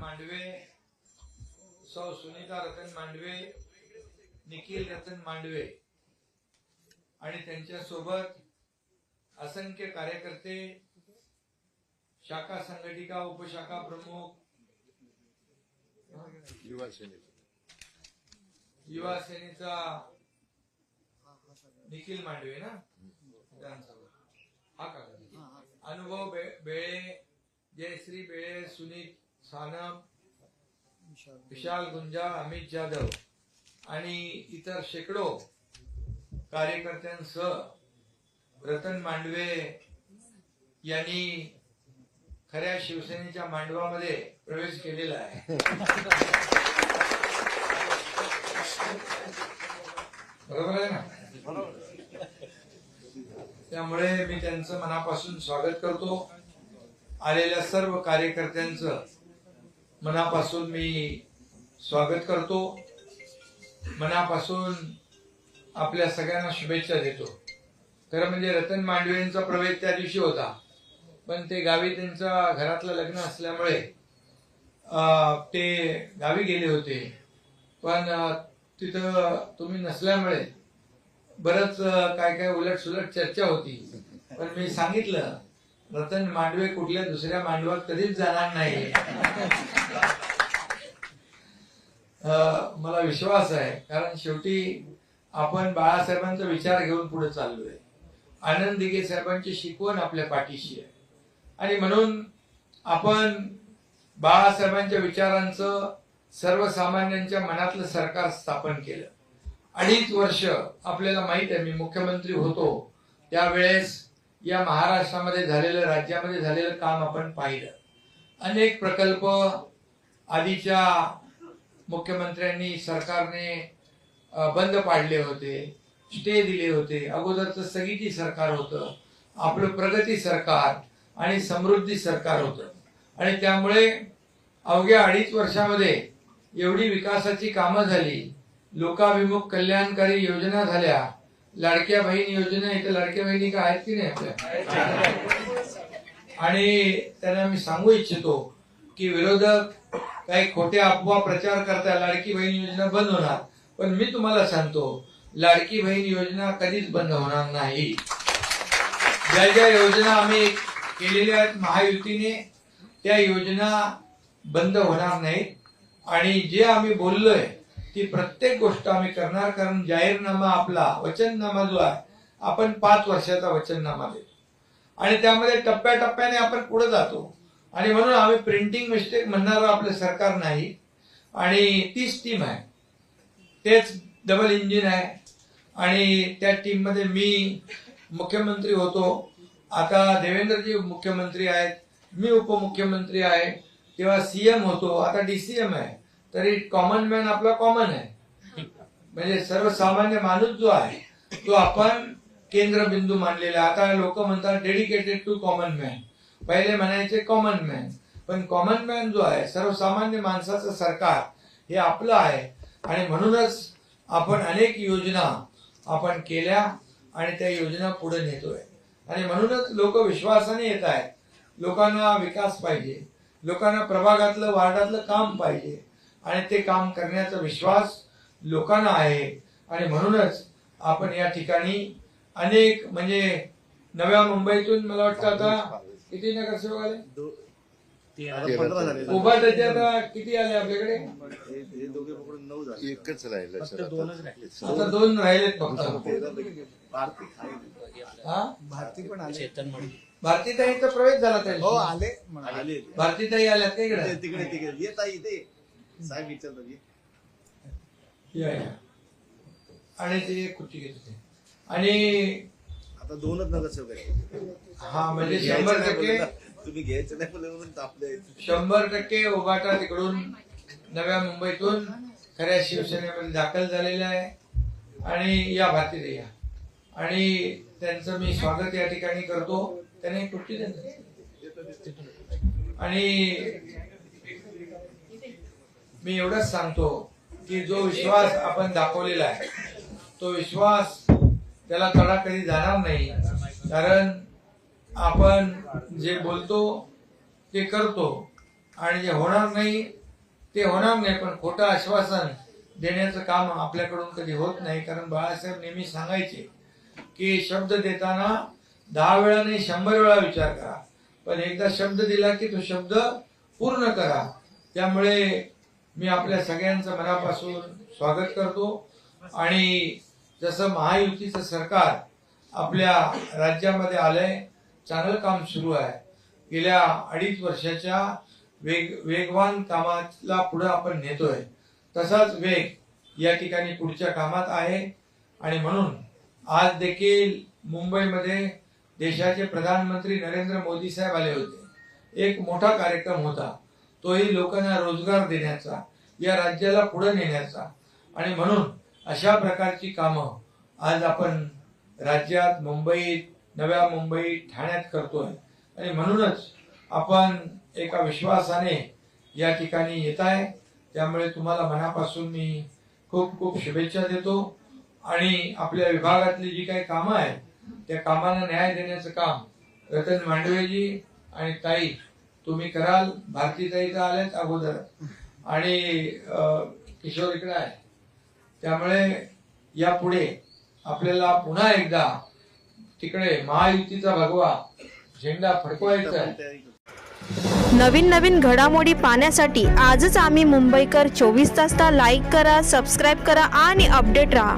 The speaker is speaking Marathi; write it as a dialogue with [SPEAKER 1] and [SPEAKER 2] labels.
[SPEAKER 1] मांडवे सौ सुनीता रतन मांडवे निखिल रतन मांडवे. आणि त्यांच्यासोबत असंख्य कार्यकर्ते शाखा संघटिका उपशाखा प्रमुख
[SPEAKER 2] युवा सेनेचं.
[SPEAKER 1] युवा सेनेचा निखिल मांडवे ना? विधानसभा. हा का? अनुभव बे- बेळे जयश्री बेळे सुनीत सानप विशाल गुंजाळ अमित जाधव आणि इतर शेकडो कार्यकर्त्यांसह रतन मांडवे यांनी खऱ्या शिवसेनेच्या मांडवामध्ये प्रवेश केलेला आहे. बरोबर आहे ना? त्यामुळे मी त्यांचं मनापासून स्वागत करतो. आलेल्या सर्व कार्यकर्त्यांचं मनापासून मी स्वागत करतो. मनापासून आपल्या सगळ्यांना शुभेच्छा देतो. खरं म्हणजे रतन मांडवेंचा प्रवेश त्या दिवशी होता. पण ते गावी त्यांचा घरातलं लग्न असल्यामुळे ते गावी गेले होते. पण तिथं तुम्ही नसल्यामुळे बरंच काय काय उलट सुलट चर्चा होती. पण मी सांगितलं रतन मांडवे कुठल्या दुसऱ्या मांडवात कधीच जाणार नाही. मला विश्वास आहे कारण शेवटी आपण बाळासाहेबांचा विचार घेऊन पुढे चाललोय. आनंद दिघे साहेबांची शिकवण आपल्या पाठीशी आहे. आणि म्हणून आपण बाळासाहेबांच्या विचारांचं सर्वसामान्यांच्या मनातलं सरकार स्थापन केलं. अडीच वर्ष आपल्याला माहीत आहे मी मुख्यमंत्री होतो त्यावेळेस या महाराष्ट्रामध्ये झालेलं राज्यामध्ये झालेलं काम आपण पाहिलं. अनेक प्रकल्प आधीच्या मुख्यमंत्र्यांनी सरकारने बंद पाडले होते स्टे दिले होते. अगोदरचं स्थगिती सरकार होतं आपलं प्रगती सरकार आणि समृद्धी सरकार होतं. आणि त्यामुळे अवघ्या अडीच वर्षामध्ये एवढी विकासाची कामं झाली लोकाभिमुख कल्याणकारी योजना झाल्या लाडक्या बहीण योजना इथं लाडक्या बहिणी का आहेत की नाही आपल्या? आणि त्यांना मी सांगू इच्छितो की विरोधक काही खोट्या अफवा प्रचार करता लाडकी बहीण योजना बंद होणार. पण मी तुम्हाला सांगतो लाडकी बहीण योजना कधीच बंद होणार नाही. ज्या ज्या योजना आम्ही केलेल्या आहेत महायुतीने त्या योजना बंद होणार नाहीत. आणि जे आम्ही बोललोय ती प्रत्येक गोष्ट आम्ही करणार कारण जाहीरनामा आपला वचननामा जो आहे आपण पाच वर्षाचा वचननामा देतो. आणि त्यामध्ये टप्प्याटप्प्याने आपण पुढे जातो. आणि म्हणून आम्ही प्रिंटिंग मिस्टेक म्हणणार आपलं सरकार नाही आणि तीच टीम आहे. तेच डबल इंजिन आहे. आणि त्या टीममध्ये मी मुख्यमंत्री होतो. आता देवेंद्रजी मुख्यमंत्री आहेत मी उपमुख्यमंत्री आहे. तेव्हा सीएम होतो. आता डीसीएम आहे. तरी कॉमन मॅन आपला कॉमन आहे. म्हणजे सर्वसामान्य माणूस जो आहे तो आपण केंद्रबिंदू मानलेला आहे. आता लोक म्हणतात डेडिकेटेड टू कॉमन मॅन पहिले म्हणायचे कॉमन मॅन पण कॉमन मॅन जो आहे सर्वसामान्य माणसाचं सरकार हे आपलं आहे. आणि म्हणूनच आपण अनेक योजना आपण केल्या आणि त्या योजना पुढे नेतोय. आणि म्हणूनच लोक विश्वासाने येत आहेत. लोकांना विकास पाहिजे. लोकांना प्रभागातलं वार्डातलं काम पाहिजे. आणि ते काम करण्याचा विश्वास लोकांना आहे. आणि म्हणूनच आपण या ठिकाणी अनेक म्हणजे नव्या मुंबईतून मला वाटतं आता किती नगरसेवक आले? उभा त्याचे आता किती आले आपल्याकडे?
[SPEAKER 3] दोघे पकडून नऊ झाले.
[SPEAKER 2] एकच आता.
[SPEAKER 1] आता दोन राहिलेत फक्त.
[SPEAKER 3] भारती.
[SPEAKER 1] हा?
[SPEAKER 4] भारती पण आले.
[SPEAKER 1] भारतीताईंचा प्रवेश झाला त्या
[SPEAKER 4] हो
[SPEAKER 1] भारतीताई आल्यात का इकडे?
[SPEAKER 3] ते- तिकडे तिकडे. येत आहे इथे साहेब विचारतात या.
[SPEAKER 1] आणि ते खुर्ची घेत होते आणि
[SPEAKER 3] आता दोनच नगरसेवक आहेत
[SPEAKER 1] हा म्हणजे शंभर टक्के.
[SPEAKER 3] तुम्ही घ्यायचं नाही बोलले म्हणून तापले
[SPEAKER 1] शंभर टक्के उभाटा तिकडून नव्या मुंबईतून खऱ्या शिवसेनेमध्ये दाखल झालेला आहे आणि या भारतीय या आणि त्यांचं मी स्वागत या ठिकाणी करतो त्याने ना. आणि मी एवढंच सांगतो की जो विश्वास आपण दाखवलेला आहे तो विश्वास त्याला तडा कधी जाणार नाही. कारण आपण जे बोलतो ते करतो आणि जे होणार नाही ते होणार नाही. पण खोटं आश्वासन देण्याचं काम आपल्याकडून कधी होत नाही. कारण बाळासाहेब नेहमी सांगायचे की शब्द देताना दहा वेळा नाही शंभर वेळा विचार करा. पण एकदा शब्द दिला की तो शब्द पूर्ण करा. त्यामुळे मी आपल्या सगळ्यांचं मनापासून स्वागत करतो. आणि जसं महायुतीचं सरकार आपल्या राज्यामध्ये आलंय चांगलं काम सुरू आहे. गेल्या अडीच वर्षाच्या वेग वेगवान कामाला पुढे आपण नेतोय. तसाच वेग या ठिकाणी पुढच्या कामात आहे. आणि म्हणून आज देखील मुंबईमध्ये देशाचे प्रधानमंत्री नरेंद्र मोदी साहेब आले होते. एक मोठा कार्यक्रम होता. तोही लोकांना रोजगार देण्याचा या राज्याला पुढे नेण्याचा. आणि म्हणून अशा प्रकारची कामं आज आपण राज्यात मुंबईत नव्या मुंबईत ठाण्यात करतोय. आणि म्हणूनच आपण एका विश्वासाने या ठिकाणी येत आहे. त्यामुळे तुम्हाला मनापासून मी खूप खूप शुभेच्छा देतो. आणि आपल्या विभागातली जी काही कामं आहेत त्या कामांना न्याय देण्याचं काम रतन मांडवेजी आणि ताई तुम्ही कराल भारतीचा इथं आल्याच अगोदर. आणि किशोर इकडे आहे. त्यामुळे यापुढे आपल्याला पुन्हा एकदा तिकडे महायुतीचा भगवा झेंडा फडकवायचा आहे.
[SPEAKER 4] नवीन नवीन घडामोडी पाहण्यासाठी आजच आम्ही मुंबईकर चोवीस तासला लाईक करा सबस्क्राईब करा आणि अपडेट राहा.